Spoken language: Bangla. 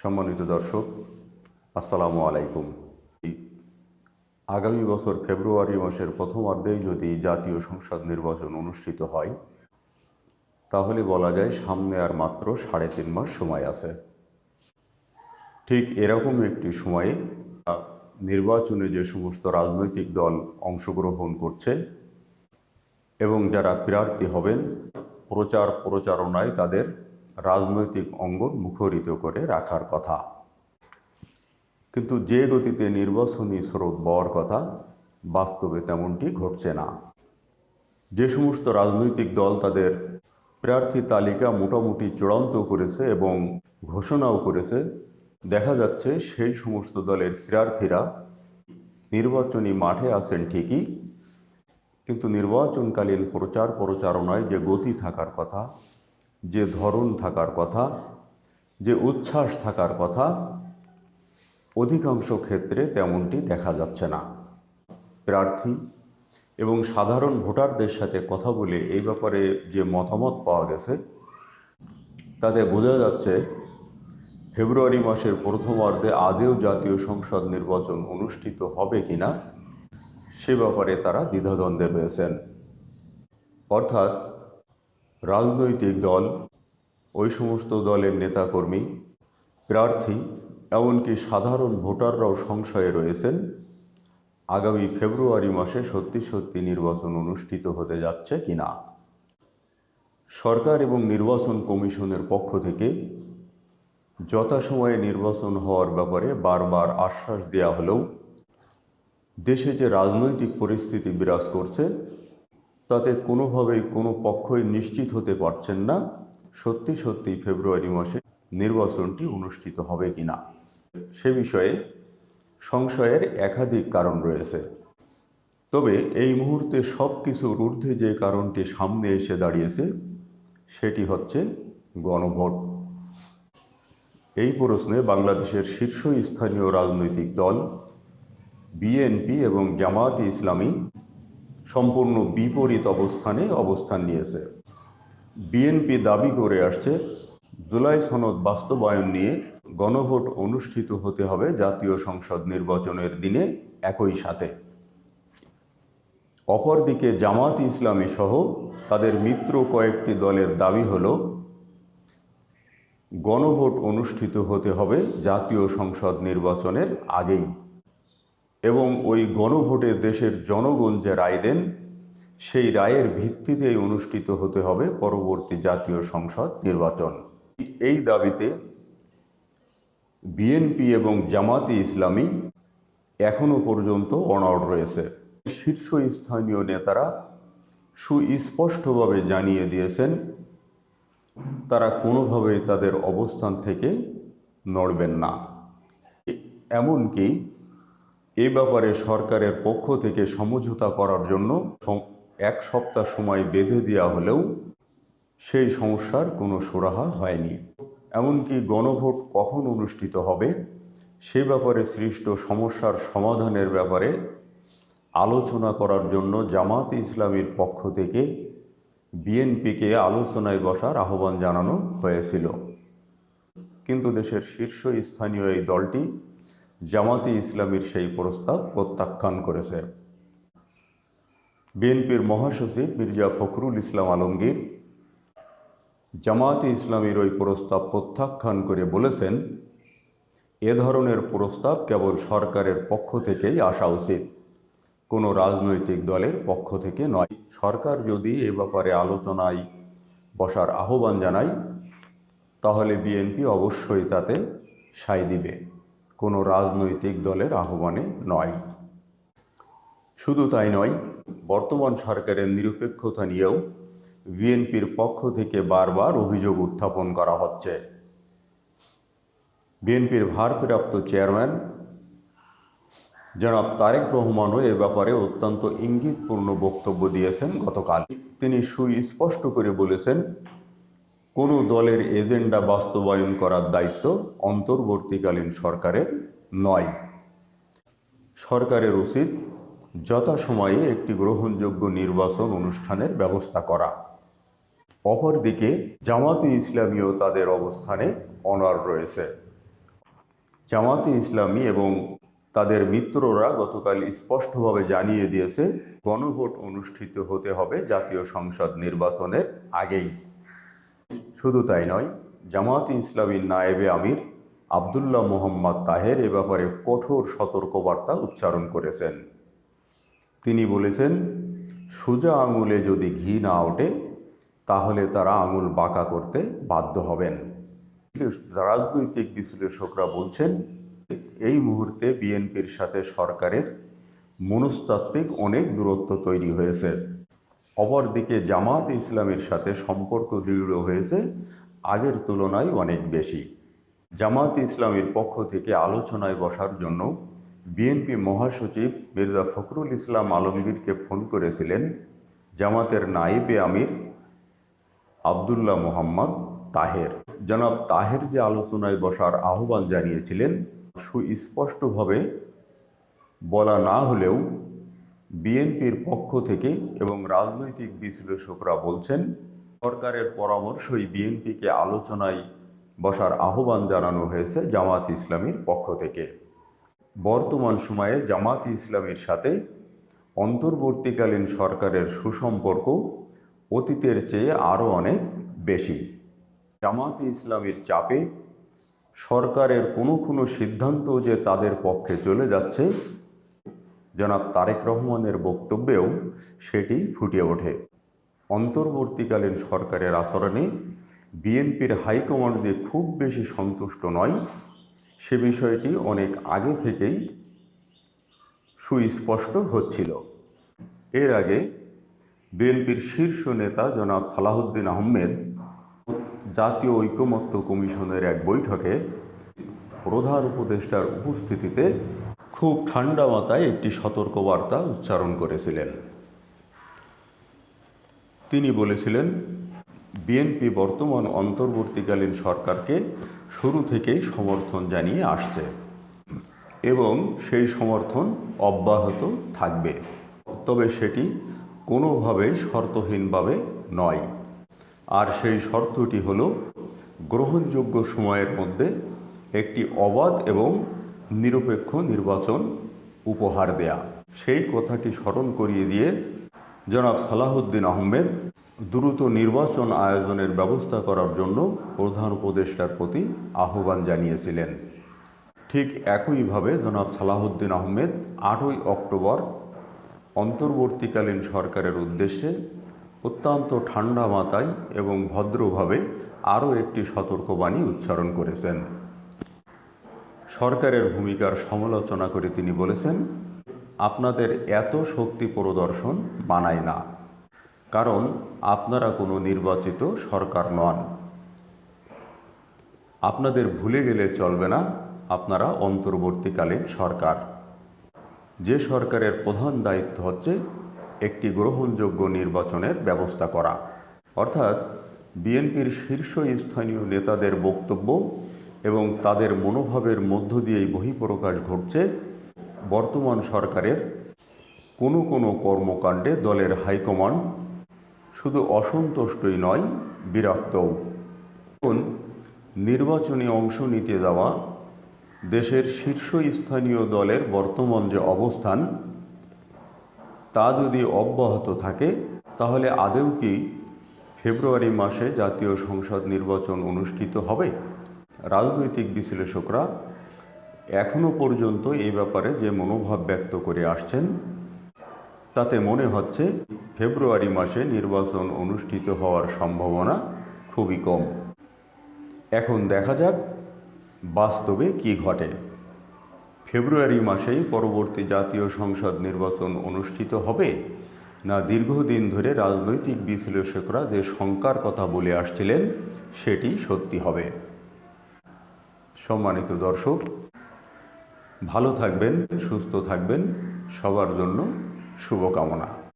সম্মানিত দর্শক, আসসালামু আলাইকুম। আগামী বছর ফেব্রুয়ারি মাসের প্রথমার্ধেই যদি জাতীয় সংসদ নির্বাচন অনুষ্ঠিত হয়, তাহলে বলা যায় সামনে আর মাত্র সাড়ে তিন মাস সময় আছে। ঠিক এরকম একটি সময়ে নির্বাচনে যে সমস্ত রাজনৈতিক দল অংশগ্রহণ করছে এবং যারা প্রার্থী হবেন, প্রচার প্রচারণায় তাদের রাজনৈতিক অঙ্গন মুখরিত করে রাখার কথা। কিন্তু যে গতিতে নির্বাচনী স্রোত বওয়ার কথা, বাস্তবে তেমনটি ঘটছে না। যে সমস্ত রাজনৈতিক দল তাদের প্রার্থী তালিকা মোটামুটি চূড়ান্ত করেছে এবং ঘোষণাও করেছে, দেখা যাচ্ছে সেই সমস্ত দলের প্রার্থীরা নির্বাচনী মাঠে আছেন ঠিকই, কিন্তু নির্বাচনকালীন প্রচার প্রচারণায় যে গতি থাকার কথা যে ধরন থাকার কথা, যে উচ্ছ্বাস থাকার কথা, অধিকাংশ ক্ষেত্রে তেমনটি দেখা যাচ্ছে না। প্রার্থী এবং সাধারণ ভোটারদের সাথে কথা বলে এই ব্যাপারে যে মতামত পাওয়া গেছে, তাতে বোঝা যাচ্ছে ফেব্রুয়ারি মাসের প্রথমার্ধে আদেও জাতীয় সংসদ নির্বাচন অনুষ্ঠিত হবে কিনা, সে ব্যাপারে তারা দ্বিধাদ্বন্দ্বে রয়েছেন। অর্থাৎ রাজনৈতিক দল, ওই সমস্ত দলের নেতাকর্মী, প্রার্থী, এমনকি সাধারণ ভোটাররাও সংশয়ে রয়েছেন। আগামী ফেব্রুয়ারি মাসে সত্যি সত্যি নির্বাচন অনুষ্ঠিত হতে যাচ্ছে কিনা? সরকার এবং নির্বাচন কমিশনের পক্ষ থেকে যথাসময়ে নির্বাচন হওয়ার ব্যাপারে বারবার আশ্বাস দেওয়া হলেও দেশে যে রাজনৈতিক পরিস্থিতি বিরাজ করছে তাতে কোনোভাবেই কোনো পক্ষই নিশ্চিত হতে পারছেন না সত্যি সত্যি ফেব্রুয়ারি মাসে নির্বাচনটি অনুষ্ঠিত হবে কিনা। সে বিষয়ে সংশয়ের একাধিক কারণ রয়েছে। তবে এই মুহূর্তে সব কিছুর ঊর্ধ্বে যে কারণটি সামনে এসে দাঁড়িয়েছে, সেটি হচ্ছে গণভোট। এই প্রশ্নে বাংলাদেশের শীর্ষস্থানীয় রাজনৈতিক দল, বিএনপি এবং জামায়াতে ইসলামী সম্পূর্ণ বিপরীত অবস্থানে অবস্থান নিয়েছে। বিএনপি দাবি করে আসছে, জুলাই সনদ বাস্তবায়ন নিয়ে গণভোট অনুষ্ঠিত হতে হবে জাতীয় সংসদ নির্বাচনের দিনে একই সাথে। অপরদিকে জামাত ইসলামী সহ তাদের মিত্র কয়েকটি দলের দাবি হলো, গণভোট অনুষ্ঠিত হতে হবে জাতীয় সংসদ নির্বাচনের আগেই। এবং ওই গণভোটে দেশের জনগণ যে রায় দেন, সেই রায়ের ভিত্তিতেই অনুষ্ঠিত হতে হবে পরবর্তী জাতীয় সংসদ নির্বাচন। এই দাবিতে বিএনপি এবং জামাতি ইসলামী এখনও পর্যন্ত অনড় রয়েছে। শীর্ষস্থানীয় নেতারা সুস্পষ্টভাবে জানিয়ে দিয়েছেন, তারা কোনোভাবেই তাদের অবস্থান থেকে নড়বেন না। এমনকি এ ব্যাপারে সরকারের পক্ষ থেকে সমঝোতা করার জন্য এক সপ্তাহ সময় বেঁধে দেওয়া হলেও সেই সমস্যার কোনো সুরাহা হয়নি। এমনকি গণভোট কখন অনুষ্ঠিত হবে সে ব্যাপারে সৃষ্ট সমস্যার সমাধানের ব্যাপারে আলোচনা করার জন্য জামাত ইসলামীর পক্ষ থেকে বিএনপিকে আলোচনায় বসার আহ্বান জানানো হয়েছিল। কিন্তু দেশের শীর্ষস্থানীয় এই দলটি জামাতে ইসলামীর সেই প্রস্তাব প্রত্যাখ্যান করেছে। বিএনপির মহাসচিব মির্জা ফখরুল ইসলাম আলমগীর জামাতে ইসলামীর ওই প্রস্তাব প্রত্যাখ্যান করে বলেছেন, এ ধরনের প্রস্তাব কেবল সরকারের পক্ষ থেকেই আসা উচিত। কোনো রাজনৈতিক দলের পক্ষ থেকে নয়। সরকার যদি এ ব্যাপারে আলোচনায় বসার আহ্বান জানায়, তাহলে বিএনপি অবশ্যই তাতে সায় দিবে। কোনো রাজনৈতিক দলের আহ্বানে নয়। শুধু তাই নয়, বর্তমান সরকারের নিরপেক্ষতা নিয়েও বিএনপির পক্ষ থেকে বারবার অভিযোগ উত্থাপন করা হচ্ছে। বিএনপির ভারপ্রাপ্ত চেয়ারম্যান জনাব তারেক রহমানও এ ব্যাপারে অত্যন্ত ইঙ্গিতপূর্ণ বক্তব্য দিয়েছেন গতকাল। তিনি সুস্পষ্ট করে বলেছেন কোনো দলের এজেন্ডা বাস্তবায়ন করার দায়িত্ব অন্তর্বর্তীকালীন সরকারের নয়। সরকারের উচিত যথাসময়ে একটি গ্রহণযোগ্য নির্বাচন অনুষ্ঠানের ব্যবস্থা করা। অপরদিকে জামাতে ইসলামীও তাদের অবস্থানে অনড় রয়েছে। জামাতে ইসলামী এবং তাদের মিত্ররা গতকাল স্পষ্টভাবে জানিয়ে দিয়েছে, গণভোট অনুষ্ঠিত হতে হবে জাতীয় সংসদ নির্বাচনের আগেই। শুধু তাই নয় জামাতে ইসলামীর নায়েবে আমির আবদুল্লাহ মোহাম্মদ তাহের এ ব্যাপারে কঠোর সতর্কবার্তা উচ্চারণ করেছেন। তিনি বলেছেন, সোজা আঙুলে যদি ঘি না ওঠে, তাহলে তারা আঙুল বাঁকা করতে বাধ্য হবেন। রাজনৈতিক বিশ্লেষকরা বলছেন, এই মুহূর্তে বিএনপির সাথে সরকারের মনস্তাত্ত্বিক অনেক দূরত্ব তৈরি হয়েছে। অপরদিকে জামাত ইসলামের সাথে সম্পর্ক দৃঢ় হয়েছে, আগের তুলনায় অনেক বেশি। জামাত ইসলামের পক্ষ থেকে আলোচনায় বসার জন্য বিএনপি মহাসচিব মির্জা ফখরুল ইসলাম আলমগীরকে ফোন করেছিলেন জামাতের নাইবে আমির আবদুল্লাহ মোহাম্মদ তাহের। জনাব তাহের যে আলোচনায় বসার আহ্বান জানিয়েছিলেন, সুস্পষ্টভাবে বলা না হলেও বিএনপির পক্ষ থেকে এবং রাজনৈতিক বিশ্লেষকরা বলছেন, সরকারের পরামর্শই বিএনপিকে আলোচনায় বসার আহ্বান জানানো হয়েছে জামাত ইসলামীর পক্ষ থেকে। বর্তমান সময়ে জামাত ইসলামীর সাথে অন্তর্বর্তীকালীন সরকারের সুসম্পর্ক অতীতের চেয়ে আরও অনেক বেশি। জামাত ইসলামীর চাপে সরকারের কোনো কোনো সিদ্ধান্ত যে তাদের পক্ষে চলে যাচ্ছে জনাব তারেক রহমানের বক্তব্যেও সেটি ফুটে ওঠে। অন্তর্বর্তীকালীন সরকারের আচরণে বিএনপির হাইকমান্ড যে খুব বেশি সন্তুষ্ট নয়। সে বিষয়টি অনেক আগে থেকেই সুস্পষ্ট হচ্ছিল। এর আগে বিএনপির শীর্ষ নেতা জনাব সালাহুদ্দিন আহমেদ জাতীয় ঐকমত্য কমিশনের এক বৈঠকে প্রধান উপদেষ্টার উপস্থিতিতে খুব ঠান্ডা মাথায় একটি সতর্কবার্তা উচ্চারণ করেছিলেন। তিনি বলেছিলেন, বিএনপি বর্তমান অন্তর্বর্তীকালীন সরকারকে শুরু থেকেই সমর্থন জানিয়ে আসছে এবং সেই সমর্থন অব্যাহত থাকবে। তবে সেটি কোনোভাবেই শর্তহীনভাবে নয়। আর সেই শর্তটি হল, গ্রহণযোগ্য সময়ের মধ্যে একটি অবাধ এবং নিরপেক্ষ নির্বাচন উপহার দেয়া। সেই কথাটি স্মরণ করিয়ে দিয়ে জনাব সালাহুদ্দিন আহমেদ দ্রুত নির্বাচন আয়োজনের ব্যবস্থা করার জন্য প্রধান উপদেষ্টার প্রতি আহ্বান জানিয়েছিলেন। ঠিক একইভাবে জনাব সালাহুদ্দিন আহমেদ আটই অক্টোবর অন্তর্বর্তীকালীন সরকারের উদ্দেশ্যে অত্যন্ত ঠান্ডা মাথায় এবং ভদ্রভাবে আরও একটি সতর্কবাণী উচ্চারণ করেছেন। সরকারের ভূমিকার সমালোচনা করে তিনি বলেছেন, আপনাদের এত শক্তি প্রদর্শন বানায় না। কারণ আপনারা কোনো নির্বাচিত সরকার নন। আপনাদের ভুলে গেলে চলবে না, আপনারা অন্তর্বর্তীকালীন সরকার। যে সরকারের প্রধান দায়িত্ব হচ্ছে একটি গ্রহণযোগ্য নির্বাচনের ব্যবস্থা করা। অর্থাৎ বিএনপির শীর্ষস্থানীয় নেতাদের বক্তব্য এবং তাদের মনোভাবের মধ্য দিয়েই বহিঃপ্রকাশ ঘটছে বর্তমান সরকারের কোনো কোনো কর্মকাণ্ডে দলের হাইকমান্ড শুধু অসন্তুষ্টই নয়, বিরক্তও। এখন নির্বাচনে অংশ নিতে যাওয়া দেশের শীর্ষস্থানীয় দলের বর্তমান যে অবস্থান, তা যদি অব্যাহত থাকে, তাহলে আদেও কি ফেব্রুয়ারি মাসে জাতীয় সংসদ নির্বাচন অনুষ্ঠিত হবে? রাজনৈতিক বিশ্লেষকরা এখনও পর্যন্ত এই ব্যাপারে যে মনোভাব ব্যক্ত করে আসছেন, তাতে মনে হচ্ছে ফেব্রুয়ারি মাসে নির্বাচন অনুষ্ঠিত হওয়ার সম্ভাবনা খুবই কম। এখন দেখা যাক বাস্তবে কি ঘটে। ফেব্রুয়ারি মাসেই পরবর্তী জাতীয় সংসদ নির্বাচন অনুষ্ঠিত হবে না দীর্ঘদিন ধরে রাজনৈতিক বিশ্লেষকরা যে শঙ্কার কথা বলে আসছিলেন, সেটি সত্যি হবে। সম্মানিত দর্শক ভালো থাকবেন সুস্থ থাকবেন সবার জন্য শুভকামনা।